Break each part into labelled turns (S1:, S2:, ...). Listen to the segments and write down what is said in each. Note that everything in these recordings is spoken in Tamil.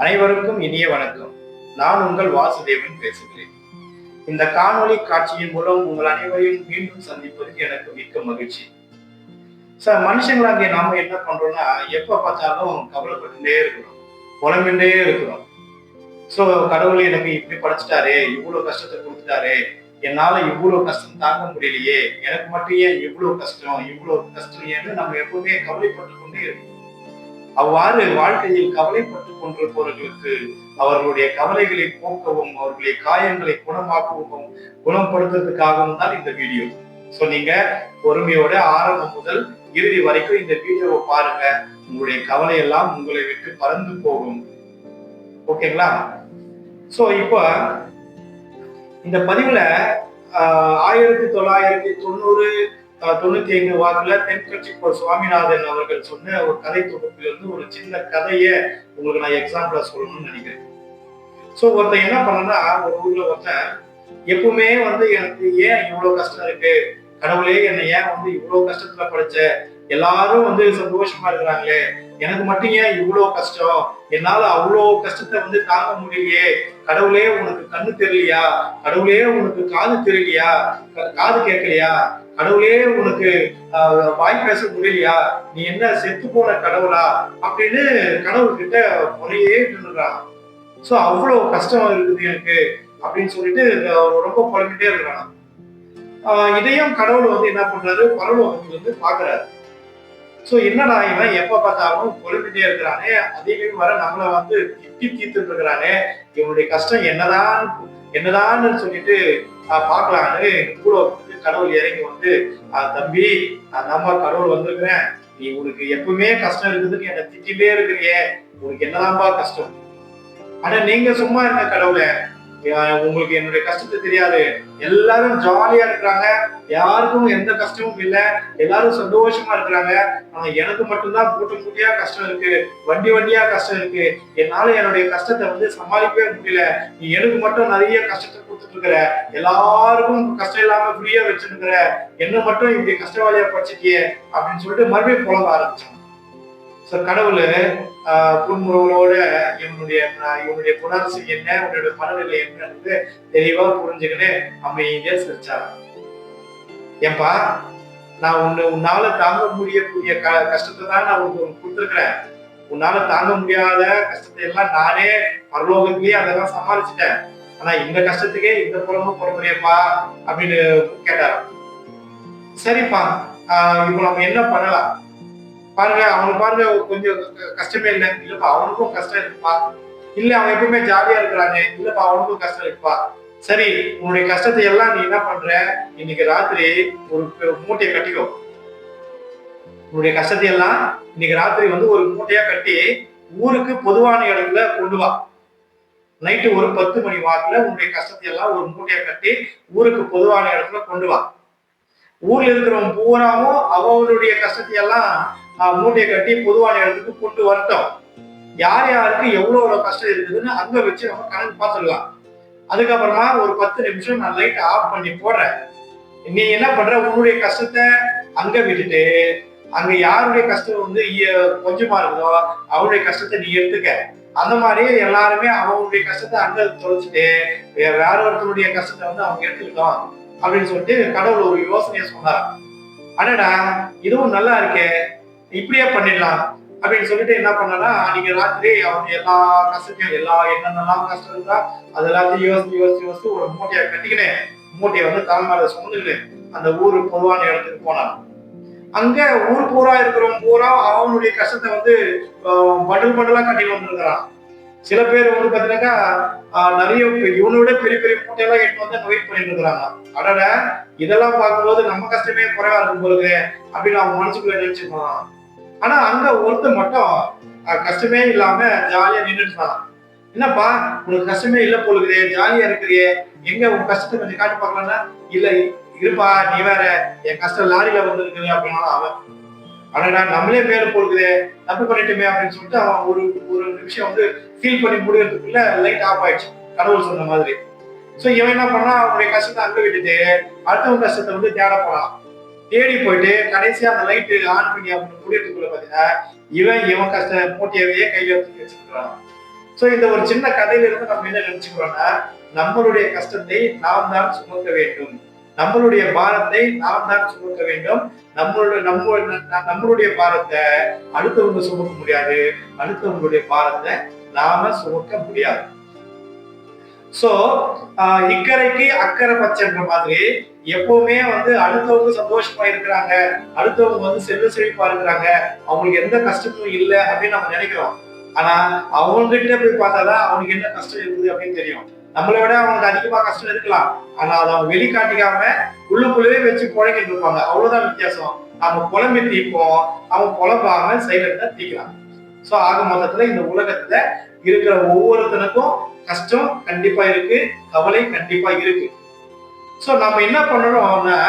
S1: அனைவருக்கும் இனிய வணக்கம். நான் உங்கள் வாசுதேவன் பேசுகிறேன். இந்த காணொளி காட்சியின் மூலம் உங்கள் அனைவரையும் மீண்டும் சந்திப்பதற்கு எனக்கு மிக்க மகிழ்ச்சி. சார் மனுஷங்களாகிய நாம என்ன பண்றோம்னா எப்ப பார்த்தாலும் கவலைப்பட்டுட்டே இருக்கிறோம். புலம்பின்றே இருக்கிறோம். சோ கடவுள் எனக்கு இப்படி படைச்சிட்டாரு இவ்வளவு கஷ்டத்தை கொடுத்துட்டாரு என்னால இவ்வளவு கஷ்டம் தாங்க முடியலையே எனக்கு மட்டும் ஏன் இவ்வளவு கஷ்டம் இவ்வளவு கஷ்டம் ஏன்னு நம்ம எப்பவுமே கவலைப்பட்டு கொண்டே இருக்கோம். அவ்வாறு வாழ்க்கையில் கவலைப்பட்டுக் கொண்டிருப்பவர்களுக்கு அவர்களுடைய கவலைகளை போக்கவும் அவர்களுடைய காயங்களை குணமாக்கவும் குணப்படுத்துறதுக்காகவும் தான் இந்த வீடியோ. சோ நீங்க பொறுமையோட ஆரம்பம் முதல் இறுதி வரைக்கும் இந்த வீடியோவை பாருங்க. உங்களுடைய கவலை எல்லாம் உங்களை விட்டு பறந்து போகும். ஓகேங்களா சோ இப்போ இந்த பதிவுல ஆஹ், ஆயிரத்தி தொள்ளாயிரத்தி தொண்ணூறு தொண்ணூத்தி ஐந்து வாக்குல தென்கட்சி சுவாமிநாதன் அவர்கள் சொன்ன ஒரு கதை தொகுப்பிலிருந்து ஒரு சின்ன கதையை உங்களுக்கு நான் எக்ஸாம்பிளா சொல்லணும்னு நினைக்கிறேன். சோ ஒருத்தன் என்ன பண்ணனா ஒரு ஊர்ல ஒருத்தன் எப்பவுமே வந்து எனக்கு ஏன் இவ்வளவு கஷ்டம் இருக்கு? கடவுளே என்னை ஏன் வந்து இவ்வளவு கஷ்டத்துல படிச்ச? எல்லாரும் வந்து சந்தோஷமா இருக்கிறாங்களே. எனக்கு மட்டும் ஏன் இவ்வளவு கஷ்டம்? என்னால அவ்வளோ கஷ்டத்தை வந்து தாங்க முடியலையே. கடவுளே உனக்கு கண்ணு தெரியலையா? கடவுளே உனக்கு காது தெரியலையா? காது கேட்கலையா? கடவுளே உனக்கு வாய் பேச முடியலையா? நீ என்ன செத்து போன கடவுளா? அப்படின்னு கடவுள்கிட்ட முறையே இருந்துடுறான் சோ அவ்வளவு கஷ்டம் இருக்குது எனக்கு அப்படின்னு சொல்லிட்டு ரொம்ப புலம்பிட்டே இருக்கிறான். ஆஹ் இதையும் கடவுள் வந்து என்ன பண்றாரு? பரலோகத்துல வந்து பாக்குறாரு. சோ என்னடா இவன் எப்ப பார்த்தாலும் புலம்பிட்டே இருக்கிறானே? அதே வர நம்மள வந்து திட்டி தீர்த்துட்டு இருக்கிறானே? இவனுடைய கஷ்டம் என்னதான் என்னதான்னு சொல்லிட்டு பார்க்கலான்னு கூட கடவுள் இறங்கி வந்து தம்பி நான் கடவுள் வந்திருக்கிறேன். நீ உனக்கு எப்பவுமே கஷ்டம் இருக்குதுன்னு என்னை திட்டிலே இருக்கிறியே. உனக்கு என்னதான்பா கஷ்டம்? ஆனா நீங்க சும்மா இருங்க கடவுளை. உங்களுக்கு என்னுடைய கஷ்டத்தை தெரியாது. எல்லாரும் ஜாலியா இருக்கிறாங்க. யாருக்கும் எந்த கஷ்டமும் இல்ல. எல்லாரும் சந்தோஷமா இருக்கிறாங்க. ஆனா எனக்கு மட்டும்தான் கூட்டம் கூட்டியா கஷ்டம் இருக்கு. வண்டி வண்டியா கஷ்டம் இருக்கு. என்னால என்னுடைய கஷ்டத்தை வந்து சமாளிக்கவே முடியல. நீ எனக்கு மட்டும் நிறைய கஷ்டத்தை கொடுத்துட்டு இருக்கிற எல்லாருக்கும் கஷ்டம் இல்லாம ஃப்ரீயா வச்சிருக்கிற என்ன மட்டும் இப்படி கஷ்டவாளியா படிச்சிட்டியே அப்படின்னு சொல்லிட்டு மறுபடியும் புலம்ப ஆரம்பிச்சாங்க. ஸோ கடவுள் ஆஹ் என்னுடைய இவனுடைய ஆஹ் இவனுடைய குணரசு என்ன உன்னுடைய மனநிலை என்னன்னு தெளிவா புரிஞ்சுக்கிட்டு அமைதியா சிரிச்சாராம். ஏன்பா நான் உன்னை உன்னால தாங்க முடியக்கூடிய க கஷ்டத்தை தான் நான் உனக்கு கொடுத்துருக்குறேன். உன்னால தாங்க முடியாத கஷ்டத்தை எல்லாம் நானே பரலோகத்திலேயே அதெல்லாம் சமாளிச்சிட்டேன். ஆனா இந்த கஷ்டத்துக்கே இந்த புலமும் புலமுறையப்பா அப்படின்னு கேட்டாராம். சரிப்பா இப்போ நம்ம என்ன பண்ணலாம்? பாருங்க அவனுக்கு பாருங்க கொஞ்சம் கஷ்டமே இல்லை. இல்லப்பா அவனுக்கும் கஷ்டம் இருக்குப்பா. இல்ல அவன் எப்பவுமே ஜாலியா இருக்கிறானே. இல்லப்பா அவனுக்கும் கஷ்டம் இருக்குப்பா. சரி உன்னுடைய கஷ்டத்தை எல்லாம் நீ என்ன பண்ற? இன்னைக்கு ராத்திரி ஒரு மூட்டையை கட்டிக்கோ. உன்னுடைய கஷ்டத்தை எல்லாம் இன்னைக்கு ராத்திரி வந்து ஒரு மூட்டையா கட்டி ஊருக்கு பொதுவான இடத்துல கொண்டு வா. நைட்டு ஒரு பத்து மணி வாக்குல உன்னுடைய கஷ்டத்தை எல்லாம் ஒரு மூட்டையா கட்டி ஊருக்கு பொதுவான இடத்துல கொண்டு வா. ஊர்ல இருக்கிறவன் பூராவும் அவனுடைய கஷ்டத்தை எல்லாம் மூட்டையை கட்டி பொதுவான இடத்துக்கு கொண்டு வரட்டும். யார் யாருக்கு எவ்வளோ எவ்வளோ கஷ்டம் இருக்குதுன்னு அங்கே வச்சு நம்ம கணக்கு பார்த்துடலாம். அதுக்கப்புறமா ஒரு பத்து நிமிஷம் நான் லைட் ஆஃப் பண்ணி போடுறேன். நீ என்ன பண்ற? உன்னுடைய கஷ்டத்தை அங்க விட்டுட்டு அங்க யாருடைய கஷ்டம் வந்து கொஞ்சமா இருக்குதோ அவருடைய கஷ்டத்தை நீ எடுத்துக்க. அந்த மாதிரி எல்லாருமே அவங்களுடைய கஷ்டத்தை அங்க தொலைச்சிட்டு வேற வேற ஒருத்தருடைய கஷ்டத்தை வந்து அவங்க எடுத்துக்கிட்டோம் அப்படின்னு சொல்லிட்டு கடவுள் ஒரு யோசனையை சொன்னார். அடடா இதுவும் நல்லா இருக்கே. இப்படியே பண்ணிடலாம் அப்படின்னு சொல்லிட்டு என்ன பண்ணனா நீங்க ராத்திரி அவங்க எல்லா கஷ்டத்தையும் எல்லா என்னென்னலாம் கஷ்டம் இருந்தா அது எல்லாத்தையும் யோசிச்சு யோசிச்சு யோசிச்சு ஒரு மூட்டையை கட்டிக்கினேன். மூட்டையை வந்து தலைமையில சுமந்துக்கினேன். அந்த ஊரு பொதுவான இடத்துக்கு போனான் அங்க ஊர் பூரா இருக்கிறவங்க பூரா அவனுடைய கஷ்டத்தை வந்து ஆஹ், பண்டல் பண்டலா கட்டி வந்துருக்கிறான் சில பேர் வந்து பாத்தீங்கன்னா ஆஹ், நிறைய இவனோட பெரிய பெரிய மூட்டையெல்லாம் எட்டு வந்து வெயிட் பண்ணிட்டு இருக்கிறாங்க அடட இதெல்லாம் பார்க்கும்போது நம்ம கஷ்டமே குறைவா இருக்கும் போகுது அப்படின்னு அவன் மனசுக்குள்ள நினைச்சுக்கலாம் ஆனா அங்க ஒருத்தர் மட்டும் கஷ்டமே இல்லாம ஜாலியா நின்றுட்டு இருந்தான். என்னப்பா உனக்கு கஷ்டமே இல்ல போலுக்குதே ஜாலியா இருக்கிறியே. எங்க உன் கஷ்டத்தை கொஞ்சம் காட்டி பார்க்கலாம்னா? இல்ல இருப்பா நீ வேற என் கஷ்டம் லாரியில வந்திருக்குது அப்படின்னா அவன். ஆனா நம்மளே மேல போடுக்குதே தப்பு பண்ணிட்டுமே அப்படின்னு சொல்லிட்டு அவன் ஒரு ஒரு நிமிஷம் வந்து ஃபீல் பண்ணி முடியறதுக்குள்ள லைட் ஆஃப் ஆயிடுச்சு. கடவுள் சொன்ன மாதிரி. சோ இவன் என்ன பண்ணா அவனுடைய கஷ்டத்தை அங்க விட்டுட்டு அடுத்தவங்க கஷ்டத்தை வந்து தேட போனான் தேடி போயிட்டு கடைசியா அந்த லைட் ஆன் பண்ணி அவங்க முடியறதுக்குள்ள பாத்தீங்கன்னா இவன் இவன் கஷ்ட மூட்டையவே கையில தூக்கி வச்சிருக்கான் சோ இந்த ஒரு சின்ன கதையில இருந்து நம்ம என்ன நினைச்சுக்கிறோம்னா நம்மளுடைய கஷ்டத்தை நாம் தான் சுமக்க வேண்டும். நம்மளுடைய பாரத்தை நாம் தான் சுமக்க வேண்டும். நம்மளுடைய நம்ம நம்மளுடைய பாரத்தை அடுத்தவங்க சுமக்க முடியாது. அடுத்தவங்களுடைய பாரத்தை நாம சுமக்க முடியாது. சோ இக்கரைக்கு அக்கறை பச்சைன்ற மாதிரி எப்பவுமே வந்து அடுத்தவங்க சந்தோஷமா இருக்கிறாங்க அடுத்தவங்க வந்து செல்வ செழிப்பா இருக்கிறாங்க அவங்களுக்கு எந்த கஷ்டமும் இல்லை அப்படின்னு நம்ம நினைக்கிறோம். ஆனா அவங்க கிட்ட போய் பார்த்தாதான் அவனுக்கு என்ன கஷ்டம் இருக்குது அப்படின்னு தெரியும். நம்மளை விட அவனுக்கு அதிகமா கஷ்டம் இருக்கலாம். ஆனா அதை அவங்க வெளிக்காட்டிக்காம உள்ளுக்குள்ளவே வச்சு புழைக்கிட்டு இருப்பாங்க. அவ்வளவுதான் வித்தியாசம். நம்ம புலம்பி தீப்போம். அவன் புலம்பாம சைலண்டா தீக்கலாம் சோ ஆக மொத்தத்துல இந்த உலகத்துல இருக்கிற ஒவ்வொருத்தனுக்கும் கஷ்டம் கண்டிப்பா இருக்கு கவலை கண்டிப்பா இருக்கு. ஸோ நம்ம என்ன பண்ணணும்னா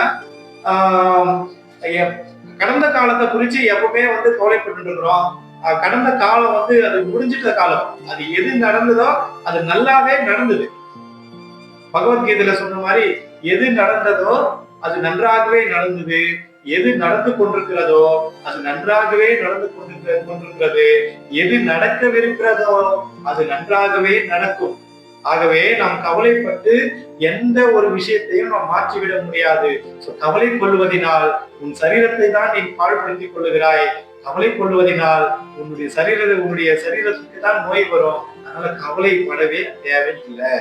S1: எ- கடந்த காலத்தை குறித்து எப்பவுமே வந்து கவலைப்பட்டு இருக்கிறோம். கடந்த காலம் வந்து அது முடிஞ்சிட்ட காலம். அது எது நடந்ததோ அது நல்லாவே நடந்தது. பகவத்கீதையில சொன்ன மாதிரி எது நடந்ததோ அது நன்றாகவே நடந்தது. எது நடந்து கொண்டிருக்கிறதோ அது நன்றாகவே நடந்து கொண்டிருக்கிறது. எது நடக்கவிருக்கிறதோ அது நன்றாகவே நடக்கும். ஆகவே நாம் கவலைப்பட்டு எந்த ஒரு விஷயத்தையும் நாம் மாற்றிவிட முடியாது. கவலை கொள்வதினால் உன் சரீரத்தை தான் நீ பாழ்படுத்திக் கொள்ளுகிறாய். கவலை கொள்வதினால் உன்னுடைய சரீர உன்னுடைய சரீரத்துக்கு தான் நோய் வரும். அதனால கவலைப்படவே தேவையில்லை.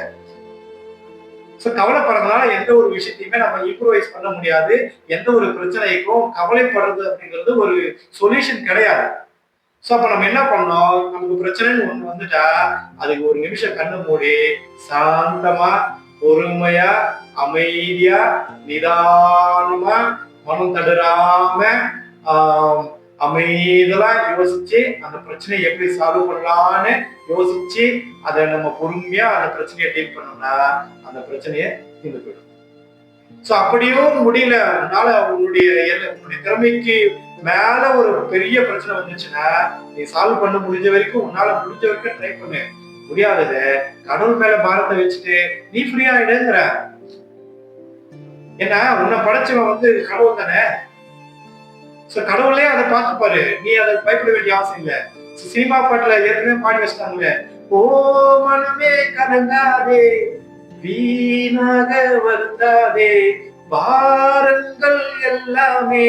S1: ஸோ கவலைப்படுறதுனால எந்த ஒரு விஷயத்தையுமே நம்ம இம்ப்ரூவைஸ் பண்ண முடியாது. எந்த ஒரு பிரச்சனைக்கும் கவலைப்படுறது அப்படிங்கிறது ஒரு சொல்யூஷன் கிடையாது. ஸோ அப்போ நம்ம என்ன பண்ணோம் நமக்கு பிரச்சனைன்னு ஒன்று வந்துட்டா அதுக்கு ஒரு நிமிஷம் கண்ணு மூடி சாந்தமா பொறுமையா அமைதியா நிதானமா மனம் தடுறாம அமைதலா யோசிச்சு அந்த பிரச்சனையை எப்படி சால்வ் பண்ணலாம்னு யோசிச்சு அதை நம்ம பொறுமையா அந்த பிரச்சனையை டீல் பண்ணோம்னா அந்த பிரச்சனையை தீர்ந்து போயிடும். சோ அப்படியும் முடியல. உன்னால உன்னுடைய உன்னுடைய திறமைக்கு மேல ஒரு பெரிய பிரச்சனை வந்துச்சுன்னா நீ சால்வ் பண்ண முடிஞ்ச வரைக்கும் உன்னால முடிஞ்ச வரைக்கும் ட்ரை பண்ணு. முடியாதது கடவுள் மேல பாரத்தை வச்சுட்டு நீ ஃப்ரீ ஆயிடுங்கிற. ஏன்னா உன்னை படைச்சவன் வந்து கடவுள் தானே. சோ கடவுளே அதை பார்த்துப்பாரு. நீ அதை பயப்பட வேண்டிய அவசியம் இல்ல. சினிமா பாட்டுல ஏற்கனவே பாடி வச்சிட்டாங்களே ஓ மனமே கலங்காதே. வீணாக வருந்தாதே. பாரங்கள் எல்லாமே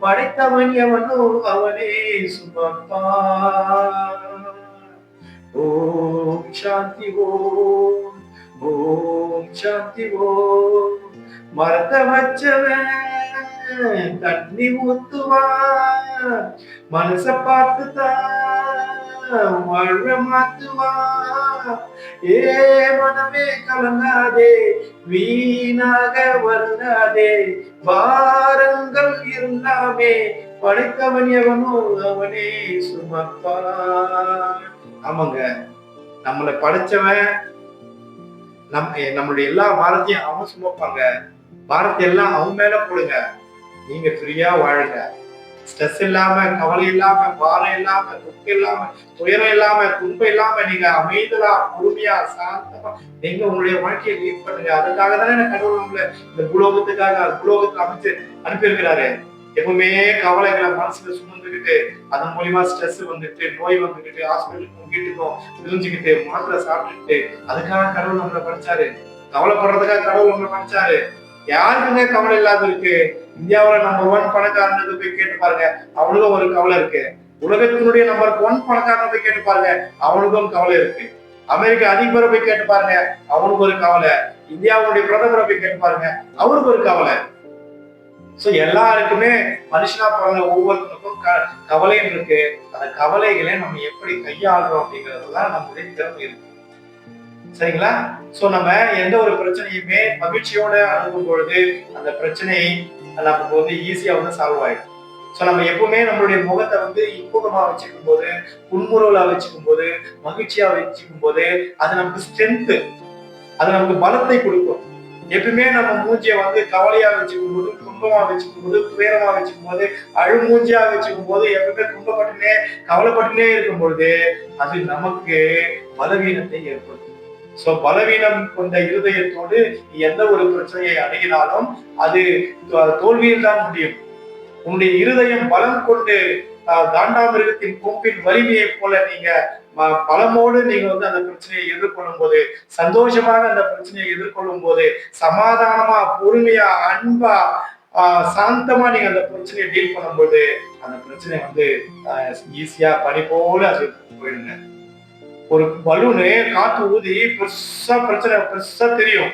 S1: படைத்தவன் எவனோ அவனே சுமப்பான் ஓம் சாந்தி ஓம். ஓம் சாந்தி ஓம். மரத்த வச்சவன் தண்ணி ஊத்துவா. மனச பார்த்துதான் வாழ மாத்துவா. ஏ மனமே கலங்காதே வீணாக வந்தாதே பாரங்கள் இருந்தாமே படைத்தவன் எவனோ அவனே சுமப்பான். ஆமாங்க. நம்மளை படைச்சவன் நம் நம்மளுடைய எல்லா பாரத்தையும் அவன் சுமப்பாங்க. பாரத்தை எல்லாம் அவன் மேல போடுங்க. நீங்க ஃப்ரீயா வாழுங்க ஸ்ட்ரெஸ் இல்லாம கவலை இல்லாம பாரம் இல்லாம துக்கம் இல்லாம துயரம் இல்லாம துன்பம் இல்லாம நீங்க அமைதலா பொறுமையா சாந்தமா நீங்க உங்களுடைய வாழ்க்கையை லீட் பண்ணுங்க. அதுக்காக தானே கடவுள் உங்களை இந்த புலோகத்துக்காக புலோகத்துல அமைச்சு அனுப்பியிருக்கிறாரு. எப்பவுமே கவலைகளை மனசுல சுமந்துக்கிட்டு அதன் மூலியமா ஸ்ட்ரெஸ் வந்துட்டு நோய் வந்துக்கிட்டு ஹாஸ்பிட்டலுக்கும் வீட்டுக்கும் பிரிஞ்சுக்கிட்டு மாத்திரை சாப்பிட்டுக்கிட்டு அதுக்காக கடவுள் நம்மளை படிச்சாரு கவலைப்படுறதுக்காக கடவுள் நம்மளை படிச்சாரு யாருக்குமே கவலை இல்லாத இருக்கு இந்தியாவுல நம்பர் ஒன் பணக்காரனுக்கு போய் கேட்டு பாருங்க. அவனுக்கும் ஒரு கவலை இருக்கு. உலகத்தினுடைய நம்பர் ஒன் பணக்காரனை போய் கேட்டு பாருங்க. அவனுக்கும் கவலை இருக்கு. அமெரிக்கா அதிபரை போய் கேட்டு பாருங்க. அவனுக்கு ஒரு கவலை. இந்தியாவுடைய பிரதமரை போய் கேட்டு பாருங்க. அவருக்கு ஒரு கவலை. சோ எல்லாருக்குமே மனுஷனா பிறந்த ஒவ்வொருத்தருக்கும் க- கவலை இருக்கு. அந்த கவலைகளை நம்ம எப்படி கையாளுறோம் அப்படிங்கறதுதான் நம்மளுடைய திறமை இருக்கு. சரிங்களா? சோ நம்ம எந்த ஒரு பிரச்சனையுமே மகிழ்ச்சியோட அணுகும் பொழுது அந்த பிரச்சனையை நமக்கு வந்து ஈஸியா வந்து சால்வ் ஆயிடும். சோ நம்ம எப்பவுமே நம்மளுடைய முகத்தை வந்து இன்புகமாக வச்சுக்கும் போது புன்முறுவலா வச்சுக்கும் போது மகிழ்ச்சியா வச்சுக்கும் போது அது நமக்கு ஸ்ட்ரென்த்து அது நமக்கு பலத்தை கொடுக்கும். எப்பவுமே நம்ம மூஞ்சிய வந்து கவலையா வச்சுக்கும் போது துன்பமா வச்சுக்கும் போது துயரமா வச்சுக்கும் போது அழுமூஞ்சியா வச்சுக்கும் போது எப்பவுமே துன்பப்பட்டுனே கவலைப்பட்டுனே இருக்கும் பொழுது அது நமக்கு பலவீனத்தை ஏற்படுத்தும். சோ பலவீனம் கொண்ட இருதயத்தோடு நீ எந்த ஒரு பிரச்சனையை அணுகினாலும் அது தோல்வியில் தான் முடியும். உன்னுடைய இருதயம் பலம் கொண்டு ஆஹ், காண்டாமிருகத்தின் கொம்பின் வலிமையை போல நீங்க பலமோடு நீங்க வந்து அந்த பிரச்சனையை எதிர்கொள்ளும் போது சந்தோஷமாக அந்த பிரச்சனையை எதிர்கொள்ளும் போது சமாதானமா பொறுமையா அன்பா சாந்தமா நீங்க அந்த பிரச்சனையை டீல் பண்ணும்போது அந்த பிரச்சனை வந்து ஈஸியா பனி போல அது போயிடுங்க. ஒரு பலூனு காத்து ஊதி பெருசா பிரச்சனை பெருசா தெரியும்.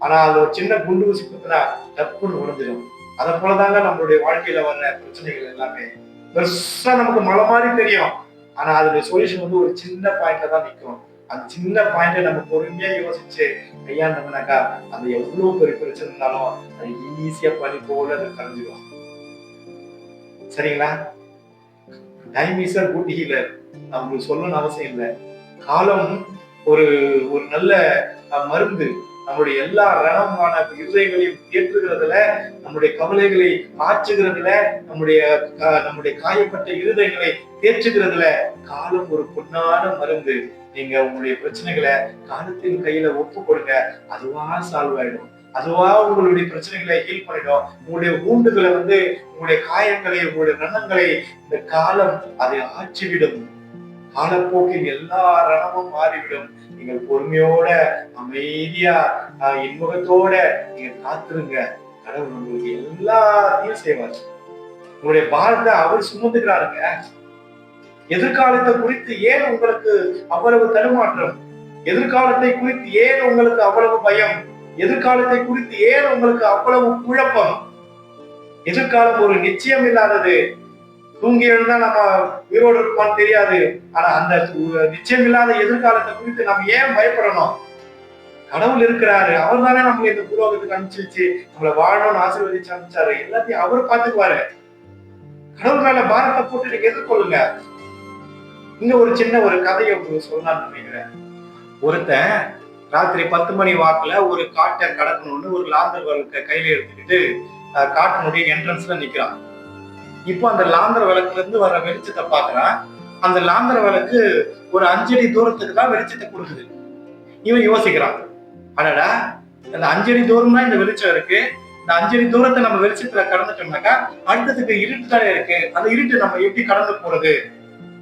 S1: ஆனா அது ஒரு சின்ன குண்டு ஊசி பத்தினா டப்புன்னு உடஞ்சிடும் அதை போலதாங்க நம்மளுடைய வாழ்க்கையில வர்ற பிரச்சனைகள் எல்லாமே. பெருசா நமக்கு மலை மாதிரி தெரியும். ஆனா அதோட சொல்யூஷன் வந்து ஒரு சின்ன பாயிண்ட்ல தான் நிற்கும் அந்த சின்ன பாயிண்ட நம்ம பொறுமையா யோசிச்சு கையாண்டோம்னாக்கா அது எவ்வளவு பெரிய பிரச்சனை இருந்தாலும் அது ஈஸியா பண்ணி போல அது கரைஞ்சிடும் சரிங்களா? Time is a good healer நம்மளுக்கு சொல்லணும்னு அவசியம் இல்லை. காலம் ஒரு ஒரு நல்ல மருந்து. நம்மளுடைய எல்லா ரணமான இருதயங்களையும் தேற்றுகிறதுல நம்முடைய கவலைகளை ஆற்றுகிறதுல நம்முடைய நம்முடைய காயப்பட்ட இருதயங்களை தேற்றுகிறதுல காலம் ஒரு பொன்னான மருந்து. நீங்க உங்களுடைய பிரச்சனைகளை காலத்தின் கையில ஒப்பு கொடுங்க. அதுவா சால்வ் ஆயிடும். அதுவா உங்களுடைய பிரச்சனைகளை ஹீல் பண்ணிடும். உங்களுடைய ஊண்டுகளை வந்து உங்களுடைய காயங்களை உங்களுடைய ரணங்களை இந்த காலம் அதை ஆற்றிவிடும். காலப்போக்கில் எல்லா ரணமும் மாறிவிடும். நீங்கள் பொறுமையோட அமைதியா இன்முகத்தோட நீங்க காத்துருங்க. கடவுள் உங்களுக்கு எல்லாத்தையும் செய்வார். உங்களுடைய பாரத்தை அவர் சுமந்துக்கிறாருங்க. எதிர்காலத்தை குறித்து ஏன் உங்களுக்கு அவ்வளவு தடுமாற்றம்? எதிர்காலத்தை குறித்து ஏன் உங்களுக்கு அவ்வளவு பயம்? எதிர்காலத்தை குறித்து ஏன் உங்களுக்கு அவ்வளவு குழப்பம்? எதிர்காலம் ஒரு நிச்சயம் இல்லாதது. தூங்கி எழுந்தா நம்ம உயிரோடு இருப்போம்னு தெரியாது. ஆனா அந்த நிச்சயம் இல்லாத எதிர்காலத்தை குறித்து நம்ம ஏன் பயப்படணும்? கடவுள் இருக்கிறாரு. அவர் தானே நம்மளை இந்த பூலோகத்துக்கு அனுப்பிச்சு வச்சு நம்மளை வாழணும்னு ஆசீர்வதிச்சு அனுப்பிச்சாரு. எல்லாத்தையும் அவர் பாத்துக்குவாரு கடவுள் மேல பாரத்தை போட்டு நீங்க எதிர்கொள்ளுங்க. இங்க ஒரு சின்ன ஒரு கதையை உங்களுக்கு சொல்லலாம்னு நினைக்கிறேன். ஒருத்தன் ராத்திரி பத்து மணி வாக்குல ஒரு காட்டை கடக்கணும்னு ஒரு லாந்தர் கையில எடுத்துக்கிட்டு காட்டினுடைய என்ட்ரன்ஸ்ல நிக்கிறான். இப்போ அந்த லாந்தர விளக்குல இருந்து வர வெளிச்சத்தை பாக்குறான் அந்த லாந்தர விளக்கு ஒரு அஞ்சடி தூரத்துக்கு தான் வெளிச்சத்தை கொடுக்குது. இவன் யோசிக்கிறான் அடடா அந்த அஞ்சடி தூரம் தான் இந்த வெளிச்சம் இருக்கு இந்த அஞ்சடி தூரத்தை நம்ம வெளிச்சத்துல கடந்துட்டோம்னாக்கா அடுத்ததுக்கு இருட்டு தானே இருக்கு. அந்த இருட்டு நம்ம எப்படி கடந்து போறது?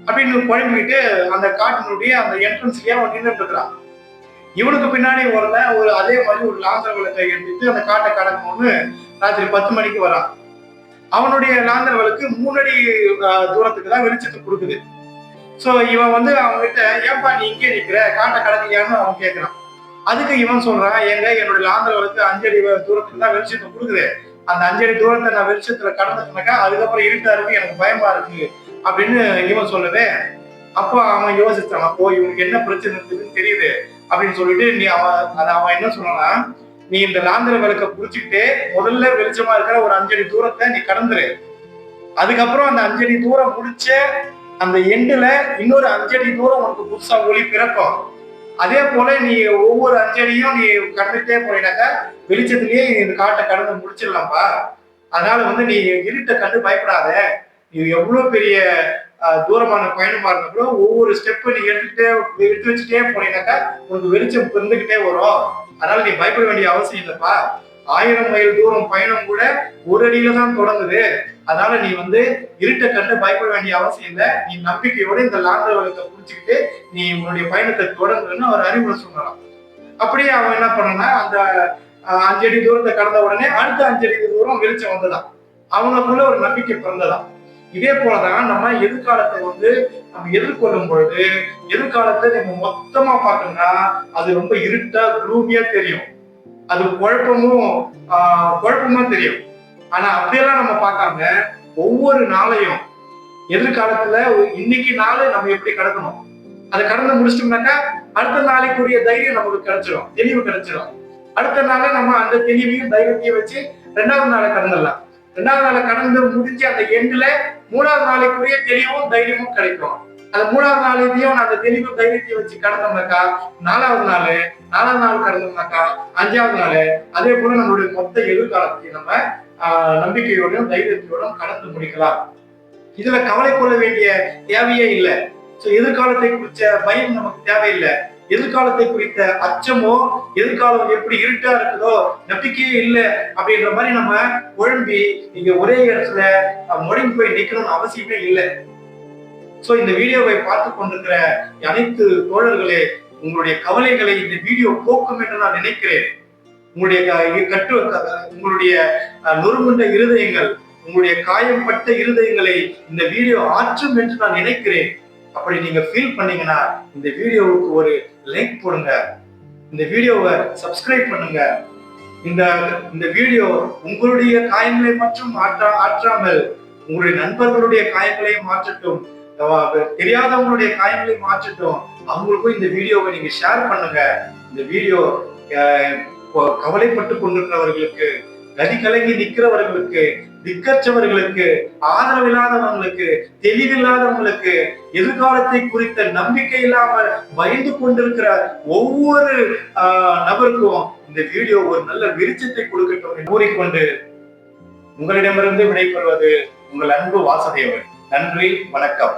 S1: அப்படின்னு குழம்பிக்கிட்டு அந்த காட்டினுடைய அந்த என்ட்ரன்ஸ்லயே அவன் நின்றுட்டு இருக்கிறான். இவனுக்கு பின்னாடி ஒருத்தன் ஒரு அதே மாதிரி ஒரு லாந்தர விளக்கை எடுத்துட்டு அந்த காட்டை கடக்கணும்னு ராத்திரி பத்து மணிக்கு வரான். அவனுடைய லாந்தர மூணடி தூரத்துக்கு தான் வெளிச்சத்தை கொடுக்குது. சோ இவன் வந்து அவன்கிட்ட ஏன்பா நீ இங்கே நிக்கிற? காட்டை கடக்கலையான்னு அவன் கேட்கறான் அதுக்கு இவன் சொல்றான் ஏங்க என்னோட லாந்தர அஞ்சு அஞ்சடி தூரத்துக்கு தான் வெளிச்சத்தை கொடுக்குது. அந்த அஞ்சடி தூரத்தை நான் வெளிச்சத்துல கடந்துட்டுனாக்கா அதுக்கப்புறம் இருட்டா இருக்கு எனக்கு பயமா இருக்கு. அப்படின்னு இவன் சொல்லவே அப்போ அவன் யோசிச்சான் அப்போ இவனுக்கு என்ன பிரச்சனை இருக்குதுன்னு தெரியுது. அப்படின்னு சொல்லிட்டு நீ அவன் அதை அவன் என்ன சொன்னான்னா நீ இந்த லாந்திர விளக்க புடிச்சுக்கிட்டு முதல்ல வெளிச்சமா இருக்கிற ஒரு அஞ்சடி தூரத்தை நீ கடந்துரு. அதுக்கப்புறம் அந்த அஞ்சடி தூரம் முடிச்ச அந்த எண்டுல இன்னொரு அஞ்சடி தூரம் உனக்கு புதுசா ஒளி பிறக்கும். அதே போல நீ ஒவ்வொரு அஞ்சடியும் நீ கடந்துட்டே போயினாக்கா வெளிச்சத்திலேயே இந்த காட்டை கடந்து முடிச்சிடலாம்ப்பா அதனால வந்து நீ இருட்டை கண்டு பயப்படாத. இது எவ்வளவு பெரிய தூரமான பயணமா இருந்தா கூட ஒவ்வொரு ஸ்டெப் நீ எடுத்துக்கிட்டே எடுத்து வச்சுட்டே போனீங்கன்னாக்கா உனக்கு வெளிச்சம் பிறந்துகிட்டே வரும். அதனால நீ பயப்பட வேண்டிய அவசியம் இல்லப்பா. ஆயிரம் மைல் தூரம் பயணம் கூட ஒரு அடியில தான் தொடங்குது. அதனால நீ வந்து இருட்டை கண்டு பயப்பட வேண்டிய அவசியம் இல்லை. நீ நம்பிக்கையோட இந்த லாண்டர் வழக்கை புடிச்சுக்கிட்டு நீ உன்னுடைய பயணத்தை தொடங்குன்னு அவர் அறிவுரை சொல்லலாம். அப்படியே அவன் என்ன பண்ணனா அந்த அஞ்சடி தூரத்தை கடந்த உடனே அடுத்த அஞ்சடி தூரம் வெளிச்சம் வந்ததான் அவனுக்குள்ள ஒரு நம்பிக்கை பிறந்ததான் இதே போலதான் நம்ம எதிர்காலத்தை வந்து நம்ம எதிர்கொள்ளும் பொழுது எதிர்காலத்தை நம்ம மொத்தமா பார்த்தோம்னா அது ரொம்ப இருட்டா குளூமியா தெரியும். அது குழப்பமும் ஆஹ், குழப்பமா தெரியும். ஆனா அப்படியெல்லாம் நம்ம பார்க்காம ஒவ்வொரு நாளையும் எதிர்காலத்துல ஒரு- இன்னைக்கு நாள் நம்ம எப்படி கடக்கணும்? அதை கடந்து முடிச்சிட்டோம்னாக்கா அடுத்த நாளைக்குரிய தைரியம் நமக்கு கிடைச்சிடும் தெளிவு கிடைச்சிடும் அடுத்த நாளே நம்ம அந்த தெளிவையும் தைரியத்தையும் வச்சு ரெண்டாவது நாளை கடந்துடலாம். ரெண்டாவது நாளை கடந்து முடிஞ்சு அந்த எண்டுல மூணாவது நாளைக்குரிய தெளிவும் தைரியமும் கிடைக்கும். அந்த மூணாவது நாளையும் அந்த தெளிவு தைரியத்தையும் வச்சு கடந்தோம்னாக்கா நாலாவது நாள் நாலாவது நாள் கடந்தோம்னாக்கா அஞ்சாவது நாள் அதே போல நம்மளுடைய மொத்த எதிர்காலத்தையும் நம்ம ஆஹ், நம்பிக்கையோடும் தைரியத்தோடும் கடந்து முடிக்கலாம். இதுல கவலை கொள்ள வேண்டிய தேவையே இல்லை. சோ எதிர்காலத்தை குறித்த பயம் நமக்கு தேவையில்லை. எதிர்காலத்தை குறித்த அச்சமோ எதிர்காலம் எப்படி இருட்டா இருக்குதோ நம்பிக்கையே இல்லை அப்படின்ற மாதிரி நம்ம குழம்பி இங்க ஒரே இடத்துல முடங்கி போய் நிக்கணும்னு அவசியமே இல்லை. சோ இந்த வீடியோவை பார்த்து கொண்டிருக்கிற அனைத்து தோழர்களே உங்களுடைய கவலைகளை இந்த வீடியோ போக்கும் என்று நான் நினைக்கிறேன். உங்களுடைய க- கட்டு உங்களுடைய அஹ், நொறுங்குண்ட இருதயங்கள் உங்களுடைய காயம்பட்ட இருதயங்களை இந்த வீடியோ ஆற்றும் என்று நான் நினைக்கிறேன். அப்படி நீங்க ஃபீல் பண்ணீங்கன்னா இந்த வீடியோவுக்கு ஒரு லைக் போடுங்க. இந்த வீடியோவை சப்ஸ்கிரைப் பண்ணுங்க. இந்த இந்த வீடியோ உங்களுடைய காயங்களை மட்டும் ஆற்றா ஆற்றாமல் உங்களுடைய நண்பர்களுடைய காயங்களையும் மாற்றட்டும். தெரியாதவங்களுடைய காயங்களை மாற்றட்டும். அவங்களுக்கும் இந்த வீடியோவை நீங்க ஷேர் பண்ணுங்க. இந்த வீடியோ அஹ், கவலைப்பட்டு கொண்டிருக்கிறவர்களுக்கு கதி கலங்கி நிற்கிறவர்களுக்கு திக்கற்றவர்களுக்கு ஆதரவில்லாதவங்களுக்கு தெளிவில்லாதவங்களுக்கு எதிர்காலத்தை குறித்த நம்பிக்கை இல்லாமல் பயந்து கொண்டிருக்கிற ஒவ்வொரு ஆஹ், நபருக்கும் இந்த வீடியோ ஒரு நல்ல விருச்சத்தை கொடுக்கட்டும் கூறிக்கொண்டு உங்களிடமிருந்து விடைபெறுவது உங்கள் அன்பு வாசுதேவன். நன்றி வணக்கம்.